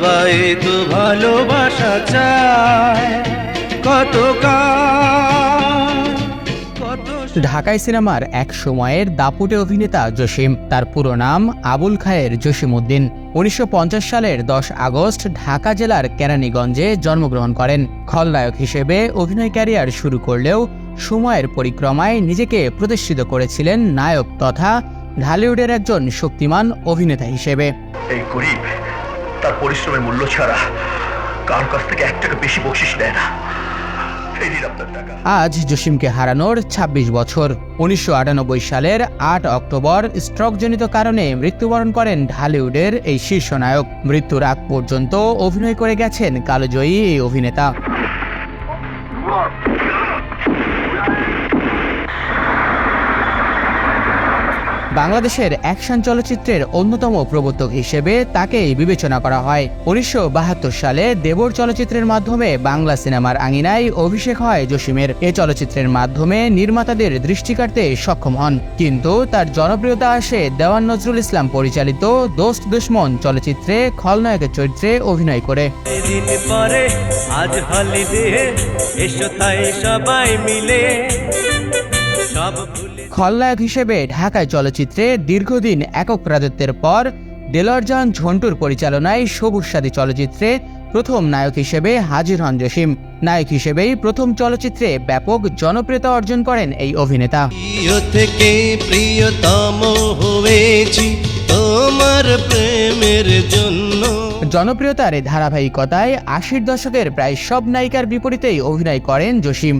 সবাই তো ভালোবাসা চায়। কত ঢাকাই সিনেমার এক সময়ের দাপুটে অভিনেতা জসিম তার পুরো নাম আবুল খায়ের জসিম উদ্দিন উনিশশো পঞ্চাশ সালের দশ আগস্ট ঢাকা জেলার কেরানীগঞ্জে জন্মগ্রহণ করেন। খলনায়ক হিসেবে অভিনয় ক্যারিয়ার শুরু করলেও সময়ের পরিক্রমায় নিজেকে প্রতিষ্ঠিত করেছিলেন নায়ক তথা ঢালিউডের একজন শক্তিমান অভিনেতা হিসেবে। এই গরিব তার পরিশ্রমের মূল্য ছাড়া কারও কাছ থেকে এক টাকা বেশি বকশিস দেয় না। আজ জসিমকে হারানোর ২৬ বছর। উনিশশো আটানব্বই সালের আট অক্টোবর স্ট্রোকজনিত কারণে মৃত্যুবরণ করেন ঢালিউডের এই শীর্ষ নায়ক। মৃত্যুর আগ পর্যন্ত অভিনয় করে গেছেন কালোজয়ী এই অভিনেতা। বাংলাদেশের অ্যাকশন চলচ্চিত্রের অন্যতম প্রবর্তক হিসেবে তাকেই বিবেচনা করা হয়। উনিশশো বাহাত্তর সালে দেবর চলচ্চিত্রের মাধ্যমে বাংলা সিনেমার আঙিনায় অভিষেক হয় জসিমের। এ চলচ্চিত্রের মাধ্যমে নির্মাতাদের দৃষ্টি কাটতে সক্ষম হন। কিন্তু তার জনপ্রিয়তা আসে দেওয়ান নজরুল ইসলাম পরিচালিত দোস্ত দুশ্মন চলচ্চিত্রে খলনায়কের চরিত্রে অভিনয় করে। সবাই মিলে, সব খলনায়ক হিসেবে ঢাকায় চলচ্চিত্রে দীর্ঘদিন একক রাজত্বের পর দেলরজান ঝন্টুর পরিচালনায় সবুজ সাথী চলচ্চিত্রে প্রথম নায়ক হিসেবে হাজির হন জসিম। নায়ক হিসেবেই প্রথম চলচ্চিত্রে ব্যাপক জনপ্রিয়তা অর্জন করেন এই অভিনেতা। প্রিয় থেকে প্রিয়তম হয়েছি তোমার প্রেমের জন্য। জনপ্রিয়তার ধারাবাহিকতায় আশির দশকের প্রায় সব নায়িকার বিপরীতেই অভিনয় করেন জসিম।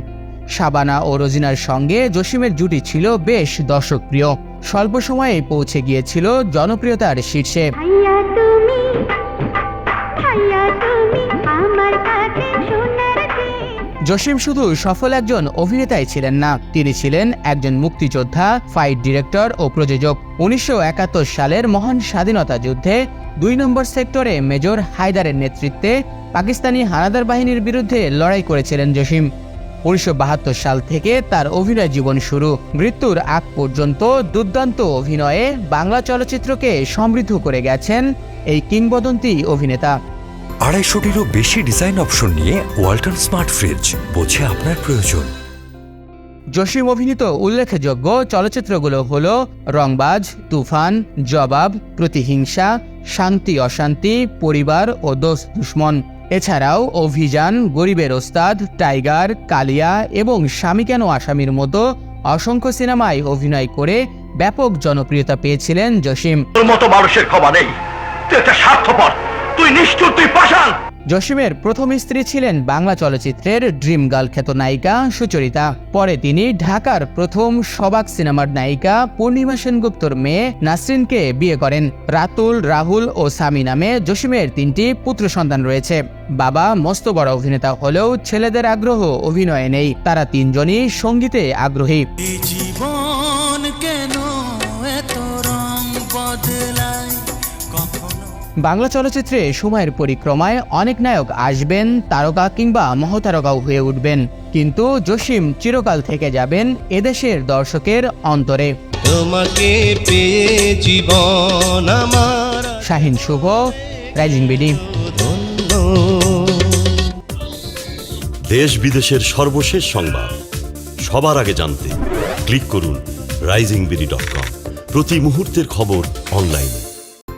শাবানা ও রোজিনার সঙ্গে জসিমের জুটি ছিল বেশ দর্শকপ্রিয়। স্বল্প সময়ে পৌঁছে গিয়েছিল জনপ্রিয়তার শীর্ষে। জসিম শুধু সফল একজন অভিনেতাই ছিলেন না তিনি ছিলেন একজন মুক্তিযোদ্ধা ফাইট ডিরেক্টর ও প্রযোজক। উনিশশো একাত্তর সালের মহান স্বাধীনতা যুদ্ধে দুই নম্বর সেক্টরে মেজর হায়দারের নেতৃত্বে পাকিস্তানি হানাদার বাহিনীর বিরুদ্ধে লড়াই করেছিলেন জসিম। উনিশশো বাহাত্তর সাল থেকে তার অভিনয় জীবন শুরু। মৃত্যুর আগ পর্যন্ত দুর্দান্ত অভিনয়ে বাংলা চলচ্চিত্রকে সমৃদ্ধ করে গেছেন এই কিংবদন্তি অভিনেতা। আড়াইশোটিরও বেশি ডিজাইন অপশন নিয়ে ওয়াল্টন স্মার্ট ফ্রিজ বোঝে আপনার প্রয়োজন। জসিম অভিনীত উল্লেখযোগ্য চলচ্চিত্রগুলো হল রংবাজ তুফান জবাব প্রতিহিংসা শান্তি অশান্তি পরিবার ও দোষ দুশ্মন। এছাড়াও অভিযান, গরিবের ওস্তাদ, টাইগার, কালিয়া এবং স্বামী কেন আসামির মতো অসংখ্য সিনেমায় অভিনয় করে ব্যাপক জনপ্রিয়তা পেয়েছিলেন জসিম। মতো মানুষের ক্ষমা নেই। তুই স্বার্থপর। তুই তুই পাষাণ। জসিমের প্রথম স্ত্রী ছিলেন বাংলা চলচ্চিত্রের ড্রিম গার্ল খ্যাত নায়িকা সুচরিতা। পরে তিনি ঢাকার প্রথম সবাক সিনেমার নায়িকা পূর্ণিমা সেনগুপ্তর মেয়ে নাসরিনকে বিয়ে করেন। রাতুল, রাহুল ও সামি নামে জসিমের তিনটি পুত্র সন্তান রয়েছে। বাবা মস্ত বড় অভিনেতা হলেও ছেলেদের আগ্রহ অভিনয়ে নেই। তারা তিনজনই সঙ্গীতে আগ্রহী। বাংলা চলচ্চিত্রে সময়ের পরিক্রমায় অনেক নায়ক আসবেন তারকা কিংবা মহতারকাও হয়ে উঠবেন। কিন্তু জসিম চিরকাল থেকে যাবেন এদেশের দর্শকের অন্তরে। তোমাকে পেয়ে জীবন আমার। Shahin Shuvo Rising BD. দেশ বিদেশের সর্বশেষ সংবাদ। সবার আগে জানতে ক্লিক করুন রাইজিং বিডি ডট কম। প্রতি মুহূর্তের খবর অনলাইনে।